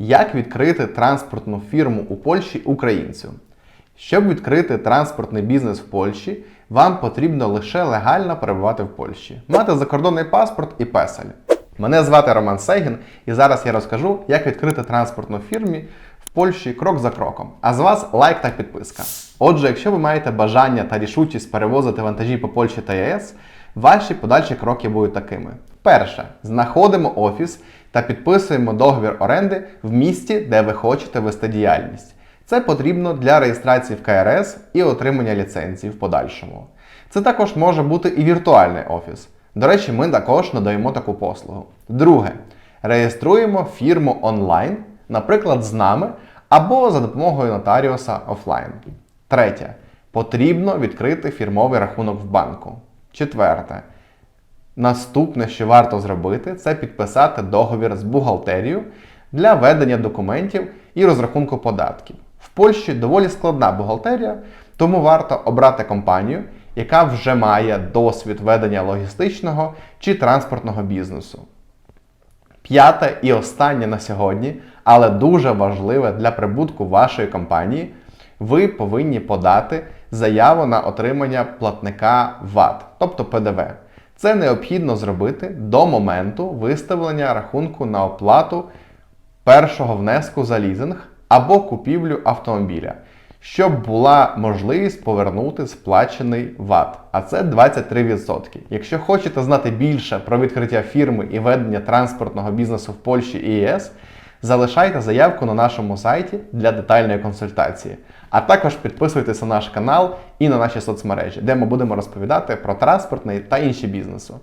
Як відкрити транспортну фірму у Польщі українцю? Щоб відкрити транспортний бізнес в Польщі, вам потрібно лише легально перебувати в Польщі, мати закордонний паспорт і песель. Мене звати Роман Сейгін, і зараз я розкажу, як відкрити транспортну фірмі в Польщі крок за кроком. А з вас лайк та підписка. Отже, якщо ви маєте бажання та рішучість перевозити вантажі по Польщі та ЄС, ваші подальші кроки будуть такими: перше, знаходимо офіс та підписуємо договір оренди в місті, де ви хочете вести діяльність. Це потрібно для реєстрації в КРС і отримання ліцензії в подальшому. Це також може бути і віртуальний офіс. До речі, ми також надаємо таку послугу. Друге, реєструємо фірму онлайн, наприклад, з нами або за допомогою нотаріуса офлайн. Третє. Потрібно відкрити фірмовий рахунок в банку. Четверте. Наступне, що варто зробити, це підписати договір з бухгалтерією для ведення документів і розрахунку податків. В Польщі доволі складна бухгалтерія, тому варто обрати компанію, яка вже має досвід ведення логістичного чи транспортного бізнесу. П'яте і останнє на сьогодні, але дуже важливе для прибутку вашої компанії, ви повинні подати заяву на отримання платника ВАТ, тобто ПДВ. Це необхідно зробити до моменту виставлення рахунку на оплату першого внеску за лізинг або купівлю автомобіля, щоб була можливість повернути сплачений ВАТ, а це 23%. Якщо хочете знати більше про відкриття фірми і ведення транспортного бізнесу в Польщі і ЄС, залишайте заявку на нашому сайті для детальної консультації. А також підписуйтесь на наш канал і на наші соцмережі, де ми будемо розповідати про транспортний та інші бізнесу.